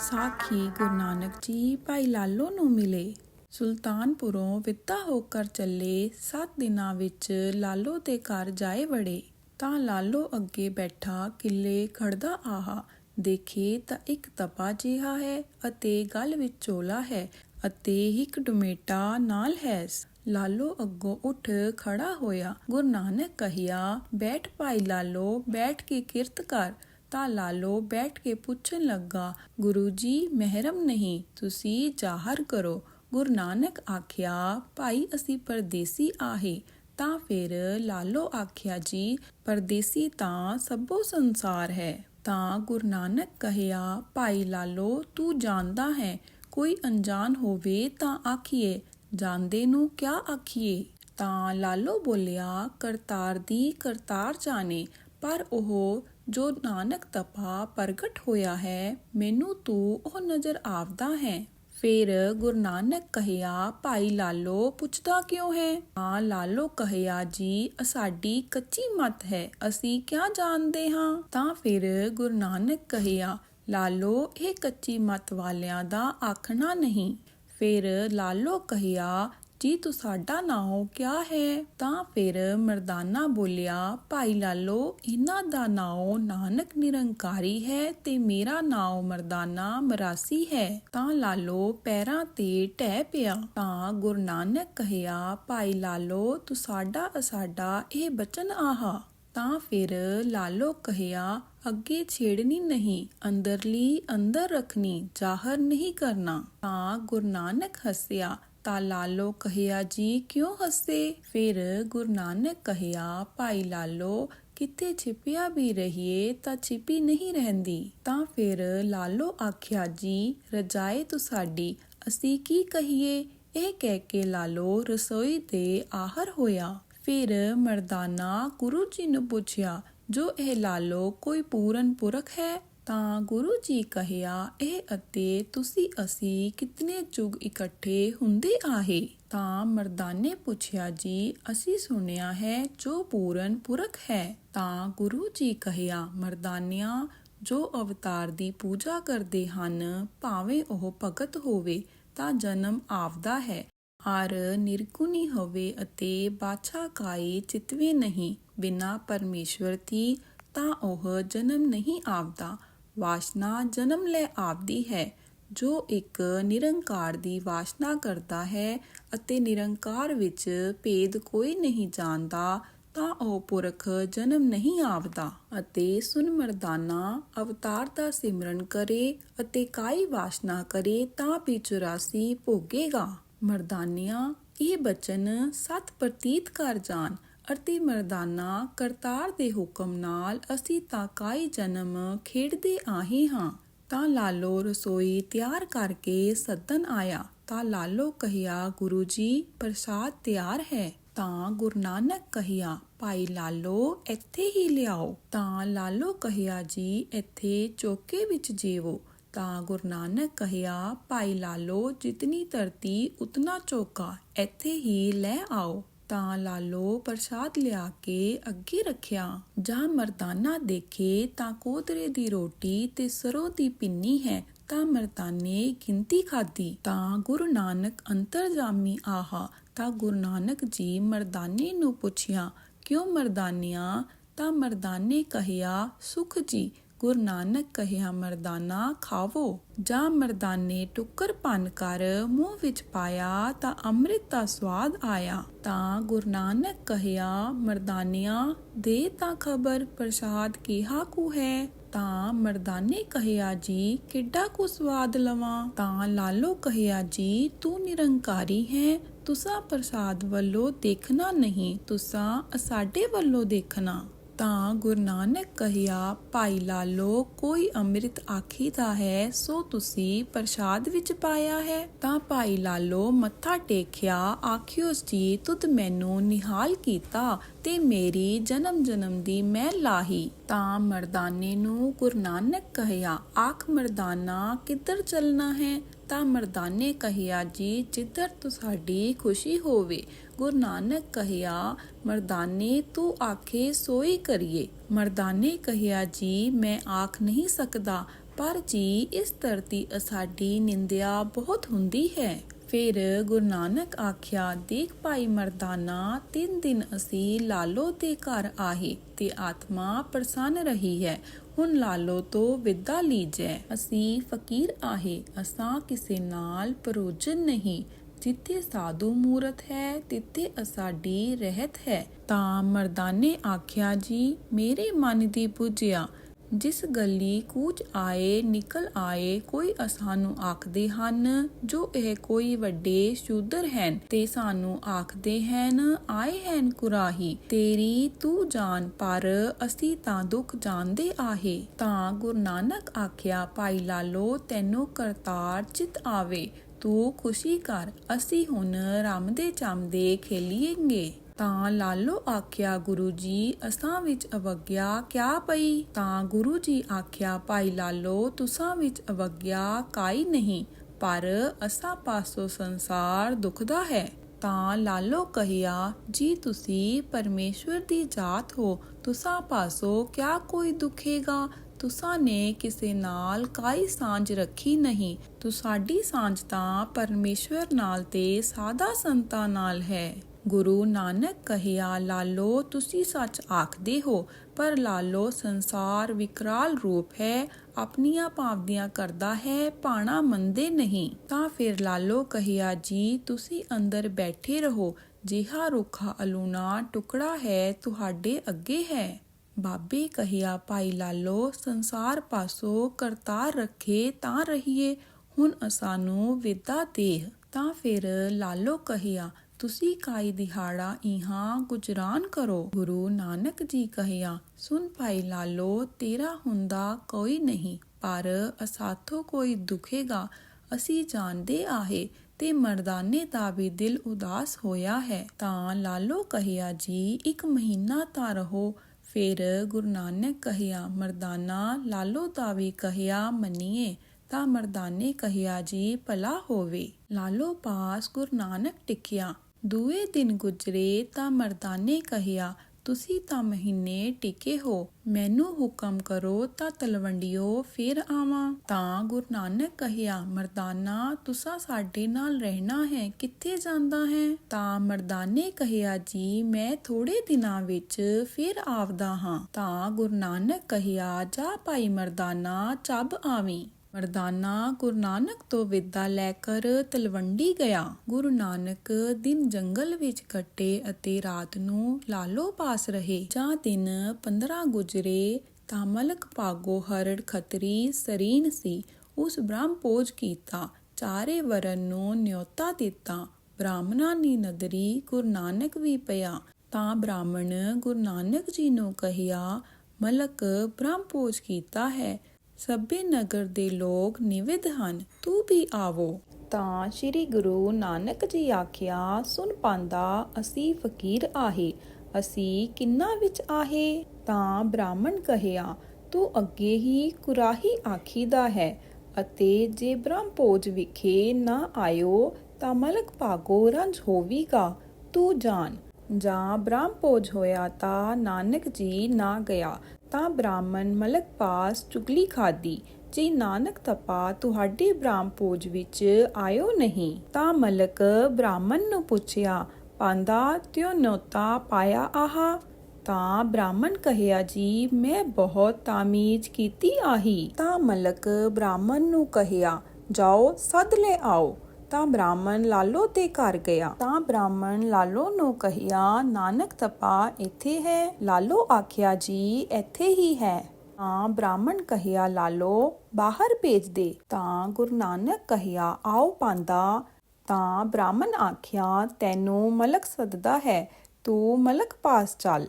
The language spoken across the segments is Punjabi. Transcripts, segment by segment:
ਸਾਖੀ ਗੁਰੂ ਨਾਨਕ ਜੀ ਭਾਈ ਲਾਲੋ ਨੂੰ ਮਿਲੇ। ਸੁਲਤਾਨਪੁਰੋਂ ਵਿਦਾ ਹੋकर ਚੱਲੇ 7 ਦਿਨਾਂ ਵਿੱਚ ਲਾਲੋ ਦੇ ਘਰ ਜਾਏ ਵੜੇ। ਤਾਂ ਲਾਲੋ ਅੱਗੇ ਬੈਠਾ ਕਿੱਲੇ ਖੜਦਾ ਆਹਾ, ਦੇਖੇ ਤਾਂ ਇੱਕ ਤਪਾ ਜਿਹਾ ਹੈ ਅਤੇ ਗਲ ਵਿੱਚ ਚੋਲਾ ਹੈ ਅਤੇ ਇੱਕ ਡੁਮੇਟਾ ਨਾਲ ਹੈ ਲਾਲੋ ਅੱਗੋਂ ਉੱਠ ਖੜਾ ਹੋਇਆ, ਗੁਰੂ ਨਾਨਕ ਕਹਿਆ, ਬੈਠ ਭਾਈ ਲਾਲੋ, ਬੈਠ ਕੇ ਕਿਰਤ ਕਰ। ਤਾਂ ਲਾਲੋ ਬੈਠ ਕੇ ਪੁੱਛਣ ਲੱਗਾ, ਗੁਰੂ ਜੀ, ਮਹਿਰਮ ਨਹੀਂ, ਤੁਸੀਂ ਜ਼ਾਹਰ ਕਰੋ। ਗੁਰੂ ਨਾਨਕ ਆਖਿਆ, ਭਾਈ, ਅਸੀਂ ਪਰਦੇਸੀ ਆਹੇ। ਤਾਂ ਫਿਰ ਲਾਲੋ ਆਖਿਆ, ਜੀ, ਪਰਦੇਸੀ ਤਾਂ ਸਭੋ ਸੰਸਾਰ ਹੈ। ਤਾਂ ਗੁਰੂ ਨਾਨਕ ਕਹਿਆ, ਭਾਈ ਲਾਲੋ, ਤੂੰ ਜਾਣਦਾ ਹੈ, ਕੋਈ ਅਣਜਾਣ ਹੋਵੇ ਤਾਂ ਆਖੀਏ। ਜਾਣਦੇ ਨੂੰ ਕਿਆ ਆਖੀਏ? ਤਾਂ ਲਾਲੋ ਬੋਲਿਆ, ਕਰਤਾਰ ਦੀ ਕਰਤਾਰ ਜਾਣੇ। ਪਰ ਉਹ ਜੋ ਨਾਨਕ ਤਪਾ ਪ੍ਰਗਟ ਹੋਇਆ ਹੈ, ਮੈਨੂੰ ਤੂੰ ਉਹ ਨਜ਼ਰ ਆਵਦਾ ਹੈ। ਫਿਰ ਗੁਰੂ ਨਾਨਕ ਕਹਿਆ, ਭਾਈ ਲਾਲੋ, ਪੁੱਛਦਾ ਕਿਉਂ ਹੈ? ਹਾਂ, ਲਾਲੋ ਕਹਿਆ ਜੀ, ਸਾਡੀ ਕੱਚੀ ਮਤ ਹੈ, ਅਸੀਂ ਕਿਆ ਜਾਣਦੇ ਹਾਂ? ਤਾਂ ਫਿਰ ਗੁਰੂ ਨਾਨਕ ਕਹਿਆ, ਲਾਲੋ, ਇਹ ਕੱਚੀ ਮਤ ਵਾਲਿਆਂ ਦਾ ਆਖਣਾ ਨਹੀਂ। ਫਿਰ ਲਾਲੋ ਕਹਿਆ ਜੀ ਤੁਹਾਡਾ ਸਾਡਾ ਕਿਆ ਹੈ, ਤਾਂ ਫਿਰ ਮਰਦਾਨਾ ਬੋਲਿਆ, ਭਾਈ ਲਾਲੋ, ਇਹਨਾਂ ਦਾ ਨਾਉ ਨਾਨਕ ਨਿਰੰਕਾਰੀ ਹੈ ਤੇ ਮੇਰਾ ਨਾਉ ਮਰਦਾਨਾ ਮਰਾਸੀ ਹੈ। ਤਾਂ ਲਾਲੋ, ਪੈਰਾਂ ਤੇ ਟਹਿ ਪਿਆ। ਤਾਂ ਗੁਰੂ ਨਾਨਕ ਕਹਿਆ, ਭਾਈ ਲਾਲੋ ਤੁਹਾਡਾ ਸਾਡਾ ਅਸਾਡਾ, ਇਹ ਬਚਨ ਆਹਾ। ਤਾਂ ਫਿਰ ਲਾਲੋ ਕਹਿਆ, ਅੱਗੇ ਛੇੜਨੀ ਨਹੀਂ, ਅੰਦਰਲੀ ਅੰਦਰ ਰੱਖਣੀ, ਜ਼ਾਹਰ ਨਹੀਂ ਕਰਨਾ। ਤਾਂ ਗੁਰੂ ਨਾਨਕ ਹੱਸਿਆ ਤਾਂ ਲਾਲੋ ਕਹਿਆ, ਜੀ ਕਿਉਂ ਹੱਸੇ? ਫਿਰ ਗੁਰੂ ਨਾਨਕ ਕਹਿਆ, ਭਾਈ ਲਾਲੋ ਕਿਤੇ ਛਿਪਿਆ ਵੀ ਰਹੀਏ ਤਾਂ ਛਿਪੀ ਨਹੀਂ ਰਹਿੰਦੀ। ਤਾਂ ਫਿਰ ਲਾਲੋ ਆਖਿਆ, ਜੀ ਰਜਾਏ ਤੂੰ ਸਾਡੀ, ਅਸੀਂ ਕੀ ਕਹੀਏ? ਇਹ ਕਹਿ ਕੇ ਲਾਲੋ ਰਸੋਈ ਦੇ ਆਹਰ ਹੋਇਆ। ਫਿਰ ਮਰਦਾਨਾ ਗੁਰੂ ਜੀ ਨੂੰ ਪੁੱਛਿਆ, ਜੋ ਇਹ ਲਾਲੋ, ਕੋਈ ਪੂਰਨ ਪੁਰਖ ਹੈ? ਤਾਂ ਗੁਰੂ ਜੀ ਕਹਿਆ, ਇਹ ਅਤੇ ਤੁਸੀਂ ਅਸੀਂ ਕਿਤਨੇ ਚੁਗ ਇਕੱਠੇ ਹੁੰਦੇ ਆਹੇ? ਤਾਂ ਮਰਦਾਨੇ ਪੁੱਛਿਆ, ਜੀ, ਅਸੀਂ ਸੁਣਿਆ ਹੈ ਜੋ ਪੂਰਨ ਪੁਰਖ ਹੈ। ਤਾਂ ਗੁਰੂ ਜੀ ਕਹਿਆ, ਮਰਦਾਨਿਆਂ, ਜੋ ਅਵਤਾਰ ਦੀ ਪੂਜਾ ਕਰਦੇ ਹਨ, ਭਾਵੇਂ ਉਹ ਭਗਤ ਹੋਵੇ, ਤਾਂ ਜਨਮ ਆਪਦਾ ਹੈ। ਆਰ ਨਿਰਗੁਣੀ ਹੋਵੇ ਅਤੇ ਬਾਛਾ ਕਾਈ ਚਿਤਵੇ ਨਹੀਂ। ਬਿਨਾ ਪਰਮੇਸ਼ਵਰ ਦੀ ਤਾਂ ਉਹ ਜਨਮ ਨਹੀਂ ਆਵਦਾ ਵਾਸ਼ਨਾ ਜਨਮ ਲੈ ਆਵਦੀ ਹੈ, ਜੋ ਇੱਕ ਨਿਰੰਕਾਰ ਦੀ ਵਾਸ਼ਨਾ ਕਰਦਾ ਹੈ ਅਤੇ ਨਿਰੰਕਾਰ ਵਿੱਚ ਭੇਦ ਕੋਈ ਨਹੀਂ ਜਾਣਦਾ, ਤਾਂ ਉਹ ਪੁਰਖ ਜਨਮ ਨਹੀਂ ਆਵਦਾ ਅਤੇ ਸੁਨ ਮਰਦਾਨਾ ਅਵਤਾਰ ਦਾ ਸਿਮਰਨ ਕਰੇ ਅਤੇ ਕਾਈ ਵਾਸ਼ਨਾ ਕਰੇ ਤਾਂ ਵੀ 84 ਭੋਗੇਗਾ। ਮਰਦਾਨਿਆਂ, ਇਹ ਬਚਨ ਸਤ ਪ੍ਰਤੀਤ ਕਰ ਜਾਣ। ਅਰਤੀ ਮਰਦਾਨਾ ਕਰਤਾਰ ਦੇ ਹੁਕਮ ਨਾਲ ਅਸੀਂ ਤਾਂ ਕਾਈ ਜਨਮ ਖੇਡਦੇ ਆਹੇ ਹਾਂ। ਤਾਂ ਲਾਲੋ ਰਸੋਈ ਤਿਆਰ ਕਰਕੇ ਸੱਦਨ ਆਇਆ। ਤਾਂ ਲਾਲੋ ਕਹਿਆ ਗੁਰੂ ਜੀ ਪ੍ਰਸਾਦ ਤਿਆਰ ਹੈ। ਤਾਂ ਗੁਰੂ ਨਾਨਕ ਕਹਿਆ, ਭਾਈ ਲਾਲੋ, ਇੱਥੇ ਹੀ ਲਿਆਓ। ਤਾਂ ਲਾਲੋ ਕਹਿਆ, ਜੀ, ਇੱਥੇ ਚੌਕੇ ਵਿੱਚ ਜੀਵੋ। ਤਾਂ ਗੁਰੂ ਨਾਨਕ ਕਹਿਆ, ਭਾਈ ਲਾਲੋ, ਜਿਤਨੀ ਧਰਤੀ ਉਤਨਾ ਚੌਕਾ, ਇੱਥੇ ਹੀ ਲੈ ਆਓ। ਤਾਂ ਲਾਲੋ ਪ੍ਰਸਾਦ ਲਿਆ ਕੇ ਅੱਗੇ ਰੱਖਿਆ। ਜਾਂ ਮਰਦਾਨਾ ਦੇਖੇ ਤਾਂ ਕੋਤਰੇ ਦੀ ਰੋਟੀ ਤੇ ਸਰੋਂ ਦੀ ਪਿੰਨੀ ਹੈ ਤਾਂ ਮਰਦਾਨੇ ਗਿਣਤੀ ਖਾਦੀ ਤਾਂ ਗੁਰੂ ਨਾਨਕ ਅੰਤਰਜਾਮੀ ਆਹਾ ਤਾਂ ਗੁਰੂ ਨਾਨਕ ਜੀ ਮਰਦਾਨੇ ਨੂੰ ਪੁੱਛਿਆ, ਕਿਉਂ ਮਰਦਾਨਿਆਂ? ਤਾਂ ਮਰਦਾਨੇ ਕਹਿਆ, ਸੁਖ ਜੀ ਗੁਰੂ ਨਾਨਕ ਕਹਿਆ, ਮਰਦਾਨਾ ਖਾਵੋ। ਜਾਂ ਮਰਦਾਨੇ ਟੁੱਕਰ ਭੰਨ ਕਰ ਮੂੰਹ ਵਿੱਚ ਪਾਇਆ ਤਾਂ ਅੰਮ੍ਰਿਤ ਦਾ ਸਵਾਦ ਆਇਆ। ਤਾਂ ਗੁਰੂ ਨਾਨਕ ਕਹਿਆ, ਮਰਦਾਨਿਆਂ, ਦੇ ਤਾਂ ਖਬਰ ਪ੍ਰਸਾਦ ਕਿਹਾ ਕੁ ਹੈ? ਤਾਂ ਮਰਦਾਨੇ ਕਹਿਆ, ਜੀ, ਕਿੱਡਾ ਕੁ ਸਵਾਦ ਲਵਾਂ? ਤਾਂ ਲਾਲੋ ਕਹਿਆ, ਜੀ, ਤੂੰ ਨਿਰੰਕਾਰੀ ਹੈ। ਤੁਸਾਂ ਪ੍ਰਸਾਦ ਵੱਲੋਂ ਦੇਖਣਾ ਨਹੀਂ, ਤੁਸਾਂ ਸਾਡੇ ਵੱਲੋਂ ਦੇਖਣਾ। ਤਾਂ ਗੁਰੂ ਨਾਨਕ ਕਹਿਆ, ਭਾਈ ਲਾਲੋ, ਕੋਈ ਅੰਮ੍ਰਿਤ ਆਖੀਦਾ ਹੈ, ਸੋ ਤੁਸੀਂ ਪ੍ਰਸਾਦ ਵਿੱਚ ਪਾਇਆ ਹੈ। ਤਾਂ ਭਾਈ ਲਾਲੋ ਮੱਥਾ ਟੇਕਿਆ, ਆਖਿਓ, ਜੀ, ਤੁਧ ਮੈਨੂੰ ਨਿਹਾਲ ਕੀਤਾ ਤੇ ਮੇਰੀ ਜਨਮ ਜਨਮ ਦੀ ਮੈਂ ਲਾਹੀ। ਤਾਂ ਮਰਦਾਨੇ ਨੂੰ ਗੁਰੂ ਨਾਨਕ ਕਹਿਆ, ਆਖ, ਮਰਦਾਨਾ, ਕਿੱਧਰ ਚੱਲਣਾ ਹੈ? ਤਾਂ ਮਰਦਾਨੇ ਕਹਿਆ, ਜੀ ਜਿੱਧਰ ਤੁਹਾਡੀ ਖੁਸ਼ੀ ਹੋਵੇ। ਗੁਰੂ ਨਾਨਕ ਕਹਿਆ, ਮਰਦਾਨੇ, ਤੂੰ ਆਖੇ ਸੋਈ ਕਰੀਏ। ਮਰਦਾਨੇ ਕਹਿਆ, ਜੀ, ਮੈਂ ਆਖ ਨਹੀਂ ਸਕਦਾ। ਪਰ ਜੀ, ਇਸ ਧਰਤੀ ਸਾਡੀ ਨਿੰਦਿਆ ਬਹੁਤ ਹੁੰਦੀ ਹੈ। ਫਿਰ ਗੁਰੂ ਨਾਨਕ ਆਖਿਆ, ਦੇਖ ਭਾਈ ਮਰਦਾਨਾ, ਤਿੰਨ ਦਿਨ ਅਸੀਂ ਲਾਲੋ ਦੇ ਘਰ ਆਹੇ ਤੇ ਆਤਮਾ ਪ੍ਰਸੰਨ ਰਹੀ ਹੈ। ਹੁਣ ਲਾਲੋ ਤੋਂ ਵਿਦਾ ਲੀਜੈ। ਅਸੀਂ ਫਕੀਰ ਆਹੇ, ਅਸਾਂ ਕਿਸੇ ਨਾਲ ਪਰੋਜਨ ਨਹੀਂ। ਜਿੱਥੇ ਸਾਧੂ ਮੂਰਤ ਹੈ, ਤਿੱਥੇ ਅਸਾਡੀ ਰਹਿਤ ਹੈ। ਤਾਂ ਮਰਦਾਨੇ ਆਖਿਆ, ਜੀ, ਮੇਰੇ ਮਨ ਦੀ ਪੁੱਜਿਆ ਜਿਸ ਗਲੀ ਕੂਚ ਆਏ, ਨਿਕਲ ਆਏ, ਕੋਈ ਅਸਾਨੂੰ ਆਖਦੇ ਹਨ, ਜੋ ਇਹ ਕੋਈ ਵੱਡੇ ਸ਼ੂਦਰ ਹਨ, ਤੇ ਸਾਨੂੰ ਆਖਦੇ ਹਨ, ਆਏ ਹਨ ਕੁਰਾਹੀ, ਤੇਰੀ ਤੂੰ ਜਾਣ ਪਰ ਅਸੀਂ ਤਾਂ ਦੁੱਖ ਜਾਣਦੇ ਆਹੇ। ਤਾਂ ਗੁਰੂ ਨਾਨਕ ਆਖਿਆ, ਭਾਈ ਲਾਲੋ, ਤੈਨੂੰ ਕਰਤਾਰ ਚਿਤ ਆਵੇ, ਤੂੰ ਖੁਸ਼ੀ ਕਰ, ਅਸੀਂ ਹੁਣ ਰਾਮ ਦੇ ਚੰਦੇ ਖੇਲੀਏਂਗੇ। ਤਾਂ ਲਾਲੋ ਆਖਿਆ, ਗੁਰੂ ਜੀ, ਅਸਾਂ ਵਿੱਚ ਅਵਗਿਆ ਕਿਆ ਪਈ? ਤਾਂ ਗੁਰੂ ਜੀ ਆਖਿਆ, ਭਾਈ ਲਾਲੋ, ਤੁਸਾਂ ਵਿੱਚ ਅਵਗਿਆ ਕਾਈ ਨਹੀਂ, ਪਰ ਅਸਾਂ ਪਾਸੋਂ ਸੰਸਾਰ ਦੁਖਦਾ ਹੈ। ਤਾਂ ਲਾਲੋ ਕਹਿਆ, ਜੀ, ਤੁਸੀਂ ਪਰਮੇਸ਼ਵਰ ਦੀ ਜਾਤ ਹੋ, ਤੁਸਾਂ ਪਾਸੋਂ ਕਿਆ ਕੋਈ ਦੁਖੇਗਾ? ਤੁਸਾਂ ਨੇ ਕਿਸੇ ਨਾਲ ਕਾਈ ਸਾਂਝ ਰੱਖੀ ਨਹੀਂ। ਤੁਸਾਡੀ ਸਾਂਝ ਤਾਂ ਪਰਮੇਸ਼ਵਰ ਨਾਲ ਤੇ ਸਾਦਾ ਸੰਤਾਂ ਨਾਲ ਹੈ। ਗੁਰੂ ਨਾਨਕ ਕਹਿਆ, ਲਾਲੋ, ਤੁਸੀਂ ਸੱਚ ਆਖਦੇ ਹੋ, ਪਰ ਲਾਲੋ, ਸੰਸਾਰ ਵਿਕਰਾਲ ਰੂਪ ਹੈ, ਆਪਣੀਆਂ ਭਾਵਦੀਆਂ ਕਰਦਾ ਹੈ ਪਾਣਾ ਮੰਦੇ ਨਹੀਂ। ਤਾਂ ਫਿਰ ਲਾਲੋ ਕਹਿਆ, ਜੀ, ਤੁਸੀਂ ਅੰਦਰ ਬੈਠੇ ਰਹੋ, ਜਿਹਾ ਰੁੱਖਾ ਅਲੂਣਾ ਟੁਕੜਾ ਹੈ, ਤੁਹਾਡੇ ਅੱਗੇ ਹੈ। ਬਾਬੇ ਕਹਿਆ, ਭਾਈ ਲਾਲੋ, ਸੰਸਾਰ ਪਾਸੋਂ ਕਰਤਾਰ ਰੱਖੇ ਤਾਂ ਰਹੀਏ, ਹੁਣ ਅਸਾਨੂੰ ਵਿਦਾ ਦੇਹ। ਤਾਂ ਫਿਰ ਲਾਲੋ ਕਹਿਆ ਤੁਸੀਂ ਕਾਈ ਦਿਹਾੜਾ ਇਹਾਂ ਗੁਜਰਾਨ ਕਰੋ। ਗੁਰੂ ਨਾਨਕ ਜੀ ਕਹਿਆ ਸੁਨ ਭਾਈ ਲਾਲੋ, ਤੇਰਾ ਹੁੰਦਾ ਕੋਈ ਨਹੀਂ, ਪਰ ਅਸਾਥੋ ਕੋਈ ਦੁਖੇਗਾ, ਅਸੀਂ ਜਾਣਦੇ ਆਹੇ, ਤੇ ਮਰਦਾਨੇ ਦਾ ਵੀ ਦਿਲ ਉਦਾਸ ਹੋਇਆ ਹੈ। ਤਾਂ ਲਾਲੋ ਕਹਿਆ, ਜੀ, ਇੱਕ ਮਹੀਨਾ ਤਾਂ ਰਹੋ। ਫਿਰ ਗੁਰੂ ਨਾਨਕ ਕਹਿਆ, ਮਰਦਾਨਾ, ਲਾਲੋ ਦਾ ਵੀ ਕਹਿਆ ਮੰਨੀਏ, ਤਾਂ ਮਰਦਾਨੇ ਕਹਿਆ, ਜੀ, ਭਲਾ ਹੋਵੇ। ਲਾਲੋ ਪਾਸ ਗੁਰੂ ਨਾਨਕ ਟਿਕਿਆ। ਦੂਏ ਦਿਨ ਗੁਜਰੇ ਤਾਂ ਮਰਦਾਨੇ ਕਹਿਆ, ਤੁਸੀਂ ਤਾਂ ਮਹੀਨੇ ਟਿਕੇ ਹੋ, ਮੈਨੂੰ ਹੁਕਮ ਕਰੋ ਤਾਂ ਤਲਵੰਡੀਓ ਫਿਰ ਆਵਾਂ। ਤਾਂ ਗੁਰੂ ਨਾਨਕ ਕਹਿਆ, ਮਰਦਾਨਾ, ਤੁਸਾਂ ਸਾਡੇ ਨਾਲ ਰਹਿਣਾ ਹੈ, ਕਿੱਥੇ ਜਾਂਦਾ ਹੈ? ਤਾਂ ਮਰਦਾਨੇ ਕਹਿਆ, ਜੀ, ਮੈਂ ਥੋੜੇ ਦਿਨਾਂ ਵਿੱਚ ਫਿਰ ਆਵਦਾ ਹਾਂ। ਤਾਂ ਗੁਰੂ ਨਾਨਕ ਕਹਿਆ, ਜਾ ਭਾਈ ਮਰਦਾਨਾ, ਚੱਬ ਆਵੀਂ। ਮਰਦਾਨਾ ਗੁਰੂ ਨਾਨਕ ਤੋਂ ਵਿਦਾ ਲੈ ਕਰ ਤਲਵੰਡੀ ਗਿਆ। ਗੁਰੂ ਨਾਨਕ ਦਿਨ ਜੰਗਲ ਵਿੱਚ ਕੱਟੇ ਅਤੇ ਰਾਤ ਨੂੰ ਲਾਲੋ ਪਾਸ ਰਹੇ। ਜਾਂ ਦਿਨ 15 ਗੁਜਰੇ ਤਾਂ ਮਲਕ ਭਾਗੋ ਹਰੜ ਖਤਰੀ ਸਰੀਨ ਸੀ। ਉਸ ਬ੍ਰਹਮ ਪੋਜ ਕੀਤਾ, ਚਾਰੇ ਵਰਨ ਨੂੰ ਨਿਉਤਾ ਦਿੱਤਾ। ਬ੍ਰਾਹਮਣਾਂ ਦੀ ਨਦਰੀ ਗੁਰੂ ਨਾਨਕ ਵੀ ਪਿਆ। ਤਾਂ ਬ੍ਰਾਹਮਣ ਗੁਰੂ ਨਾਨਕ ਜੀ ਨੂੰ ਕਹਿਆ, ਮਲਕ ਬ੍ਰਹਮ ਪੋਜ ਕੀਤਾ ਹੈ। ਸਭੇ ਨਗਰ ਦੇ ਲੋਕ ਨਿਵਿਦ ਹਨ, ਤੂੰ ਵੀ ਆਵੋ। ਤਾਂ ਸ੍ਰੀ ਗੁਰੂ ਨਾਨਕ ਜੀ ਆਖਿਆ, ਸੁਣ ਪਾਂਦਾ, ਅਸੀਂ ਫਕੀਰ ਆਹੇ, ਅਸੀਂ ਕਿੰਨਾ ਵਿੱਚ ਆਹੇ? ਤਾਂ ਬ੍ਰਾਹਮਣ ਕਹਿਆ, ਤੂੰ ਅੱਗੇ ਹੀ ਕੁਰਾਹੀ ਆਖੀਦਾ ਹੈ ਅਤੇ ਜੇ ਬ੍ਰਹਮਪੋਜ ਵਿਖੇ ਨਾ ਆਇਓ, ਤਾਂ ਮਲਕ ਭਾਗੋ ਰੰਜ ਹੋਵੀਗਾ, ਤੂੰ ਜਾਣ। ਜਾਂ ਬ੍ਰਹਮਪੋਜ ਹੋਇਆ ਤਾਂ ਨਾਨਕ ਜੀ ਨਾ ਗਿਆ ਤਾਂ ਬ੍ਰਾਹਮਣ ਮਲਕ ਪਾਸ ਚੁਗਲੀ ਖਾਦੀ ਜੀ ਨਾਨਕ ਤਪਾ ਤੁਹਾਡੇ ਬ੍ਰਾਹਮਪੋਜ ਵਿੱਚ ਆਇਓ ਨਹੀਂ। ਤਾਂ ਮਲਕ ਬ੍ਰਾਹਮਣ ਨੂੰ ਪੁੱਛਿਆ, ਪਾਂਦਾ ਤਿਉ ਨੋਤਾ ਪਾਇਆ ਆਹਾ? ਤਾਂ ਬ੍ਰਾਹਮਣ ਕਹਿਆ, ਜੀ, ਮੈਂ ਬਹੁਤ ਤਾਮੀਜ਼ ਕੀਤੀ ਆਹੀ। ਤਾਂ ਮਲਕ ਬ੍ਰਾਹਮਣ ਨੂੰ ਕਹਿਆ, ਜਾਓ, ਸੱਦ ਲੈ ਆਓ। ਤਾਂ ਬ੍ਰਾਹਮਣ ਲਾਲੋ ਦੇ ਘਰ ਗਿਆ। ਤਾਂ ਬ੍ਰਾਹਮਣ ਲਾਲੋ ਨੂੰ ਕਹਿਆ, ਨਾਨਕ ਤਪਾ ਇੱਥੇ ਹੈ? ਲਾਲੋ ਆਖਿਆ, ਜੀ, ਇੱਥੇ ਹੀ ਹੈ। ਤਾਂ ਬ੍ਰਾਹਮਣ ਕਹਿਆ, ਲਾਲੋ, ਬਾਹਰ ਭੇਜ ਦੇ। ਤਾਂ ਗੁਰੂ ਨਾਨਕ ਕਹਿਆ, ਆਓ ਪਾਂਦਾ। ਤਾਂ ਬ੍ਰਾਹਮਣ ਆਖਿਆ, ਤੈਨੂੰ ਮਲਕ ਸੱਦਦਾ ਹੈ, ਤੂੰ ਮਲਕ ਪਾਸ ਚੱਲ।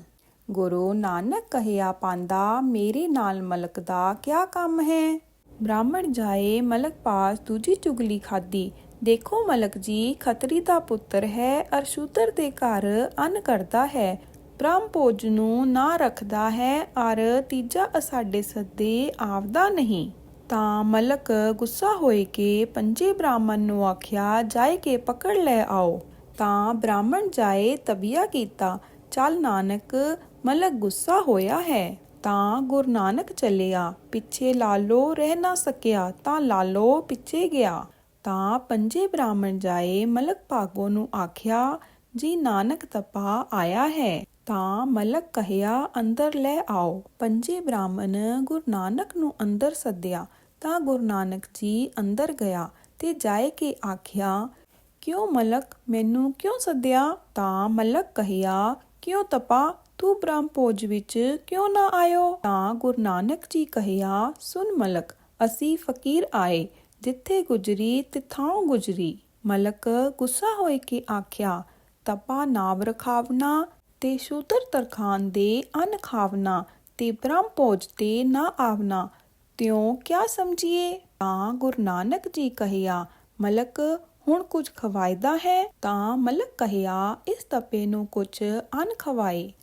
ਗੁਰੂ ਨਾਨਕ ਕਹਿਆ, ਪਾਂਦਾ, ਮੇਰੇ ਨਾਲ ਮਲਕ ਦਾ ਕਿਆ ਕੰਮ ਹੈ? ਬ੍ਰਾਹਮਣ ਜਾਏ, ਮਲਕ ਪਾਸ ਦੂਜੀ ਚੁਗਲੀ ਖਾਦੀ ਦੇਖੋ ਮਲਕ ਜੀ, ਖਤਰੀ ਦਾ ਪੁੱਤਰ ਹੈ ਅਰਸ਼ੂਤਰ ਦੇ ਘਰ ਅੰਨ ਕਰਦਾ ਹੈ। ਬ੍ਰਹਮ ਭੋਜ ਨੂੰ ਨਾ ਰੱਖਦਾ ਹੈ, ਅਰ ਤੀਜਾ ਸਾਡੇ ਸੱਦੇ ਆਵਦਾ ਨਹੀਂ। ਤਾਂ ਮਲਕ ਗੁੱਸਾ ਹੋਏ ਕੇ ਪੰਜੇ ਬ੍ਰਾਹਮਣ ਨੂੰ ਆਖਿਆ, ਜਾਏ ਕੇ ਪਕੜ ਲੈ ਆਓ। ਤਾਂ ਬ੍ਰਾਹਮਣ ਜਾਏ ਤਬੀਆ ਕੀਤਾ, ਚੱਲ ਨਾਨਕ, ਮਲਕ ਗੁੱਸਾ ਹੋਇਆ ਹੈ। ਤਾਂ ਗੁਰੂ ਨਾਨਕ ਚੱਲਿਆ, ਪਿੱਛੇ ਲਾਲੋ ਰਹਿ ਨਾ ਸਕਿਆ, ਤਾਂ ਲਾਲੋ ਪਿੱਛੇ ਗਿਆ। ਤਾਂ ਪੰਜੇ ਬ੍ਰਾਹਮਣ ਜਾਏ ਮਲਕ ਭਾਗੋ ਨੂੰ ਆਖਿਆ, ਜੀ ਨਾਨਕ ਤਪਾ ਆਇਆ ਹੈ, ਤਾਂ ਮਲਕ ਕਹਿਆ, ਅੰਦਰ ਲੈ ਆਓ। ਪੰਜੇ ਬ੍ਰਾਹਮਣ ਗੁਰੂ ਨਾਨਕ ਨੂੰ ਅੰਦਰ ਸੱਦਿਆ, ਤਾਂ ਗੁਰੂ ਨਾਨਕ ਜੀ ਅੰਦਰ ਗਿਆ ਤੇ ਜਾਏ ਕੇ ਆਖਿਆ, ਕਿਉਂ ਮਲਕ, ਮੈਨੂੰ ਕਿਉਂ ਸੱਦਿਆ? ਤਾਂ ਮਲਕ ਕਹਿਆ, ਕਿਉਂ ਤਪਾ? ਤੂੰ ਬ੍ਰਹਮਪੋਜ ਵਿੱਚ ਕਿਉਂ ਨਾ ਆਇਓ? ਤਾਂ ਗੁਰੂ ਨਾਨਕ ਜੀ ਕਹਿਆ ਸੁਨ ਮਲਕ, ਅਸੀਂ ਫਕੀਰ ਆਏ ਜਿੱਥੇ ਗੁਜਰੀ ਤਿਥਾਂ ਗੁਜਰੀ। ਮਲਕ ਗੁੱਸਾ ਹੋਏ ਕੇ ਆਖਿਆ, ਤਪਾ ਨਾਵ ਰਖਾਵਨਾ ਤੇ ਸ਼ੂਦਰ ਤਰਖਾਨ ਦੇ ਅਨ ਖਾਵਨਾ ਤੇ ਬ੍ਰਹਮ ਭੋਜ ਤੇ ਨਾ ਆਵਨਾ। ਤਿਉ ਕਿਆ ਸਮਝੀਏ? ਤਾਂ ਗੁਰੂ ਨਾਨਕ ਜੀ ਕਹਿਆ, ਮਲਕ, ਹੁਣ ਕੁਝ ਖਵਾਇਦਾ ਹੈ? ਤਾਂ ਮਲਕ ਕਹਿਆ, ਇਸ ਤਪੇ ਨੂੰ ਕੁਝ ਅਨ ਖਵਾਏ।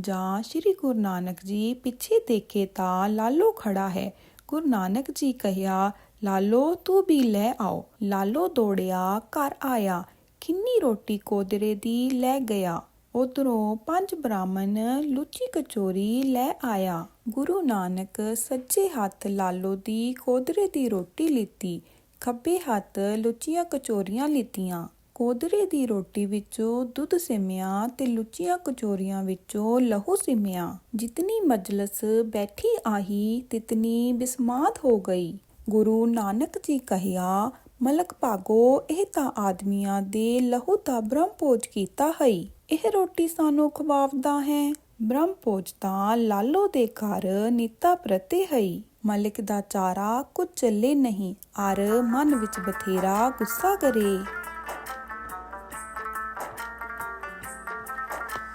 ਜਾਂ ਸ੍ਰੀ ਗੁਰੂ ਨਾਨਕ ਜੀ ਪਿੱਛੇ ਦੇਖੇ ਤਾਂ ਲਾਲੋ ਖੜਾ ਹੈ। ਗੁਰੂ ਨਾਨਕ ਜੀ ਕਹਿਆ ਲਾਲੋ ਤੂੰ ਵੀ ਲੈ ਆਓ। ਲਾਲੋ ਦੌੜਿਆ, ਘਰ ਆਇਆ। ਕਿੰਨੀ ਰੋਟੀ ਕੋਦਰੇ ਦੀ ਲੈ ਗਿਆ। ਉਧਰੋਂ ਪੰਜ ਬ੍ਰਾਹਮਣ ਲੁੱਚੀ ਕਚੋਰੀ ਲੈ ਆਇਆ। ਗੁਰੂ ਨਾਨਕ ਸੱਜੇ ਹੱਥ ਲਾਲੋ ਦੀ ਕੋਦਰੇ ਦੀ ਰੋਟੀ ਲਿੱਤੀ। ਖੱਬੇ ਹੱਥ ਲੁੱਚੀਆਂ ਕਚੋਰੀਆਂ ਲਿੱਤੀਆਂ। ਕੋਦਰੇ ਦੀ ਰੋਟੀ ਵਿੱਚੋਂ ਦੁੱਧ ਸਿਮਿਆ ਤੇ ਲੁੱਚੀਆਂ ਕਚੋਰੀਆਂ ਵਿੱਚੋਂ ਲਹੂ ਸਿਮਿਆ। ਜਿਤਨੀ ਮਜਲਸ ਬੈਠੀ ਆਹੀ, ਤਿਤਨੀ ਬਿਸਮਾਤ ਹੋ ਗਈ। ਗੁਰੂ ਨਾਨਕ ਜੀ ਕਹਿਆ, ਮਲਕ ਭਾਗੋ, ਇਹ ਤਾਂ ਆਦਮੀਆਂ ਦੇ ਲਹੂ ਦਾ ਬ੍ਰਹਮ ਭੋਜ ਕੀਤਾ ਹੈ ਇਹ ਰੋਟੀ ਸਾਨੂੰ ਖਵਾਵਦਾ ਹੈ। ਬ੍ਰਹਮ ਭੋਜ ਤਾਂ ਲਾਲੋ ਦੇ ਘਰ ਨੀਤਾ ਪ੍ਰਤੇ ਹੈ ਮਲਿਕ ਦਾ ਚਾਰਾ ਕੁਝ ਚੱਲੇ ਨਹੀਂ ਆਰ ਮਨ ਵਿੱਚ ਬਥੇਰਾ ਗੁੱਸਾ ਕਰੇ।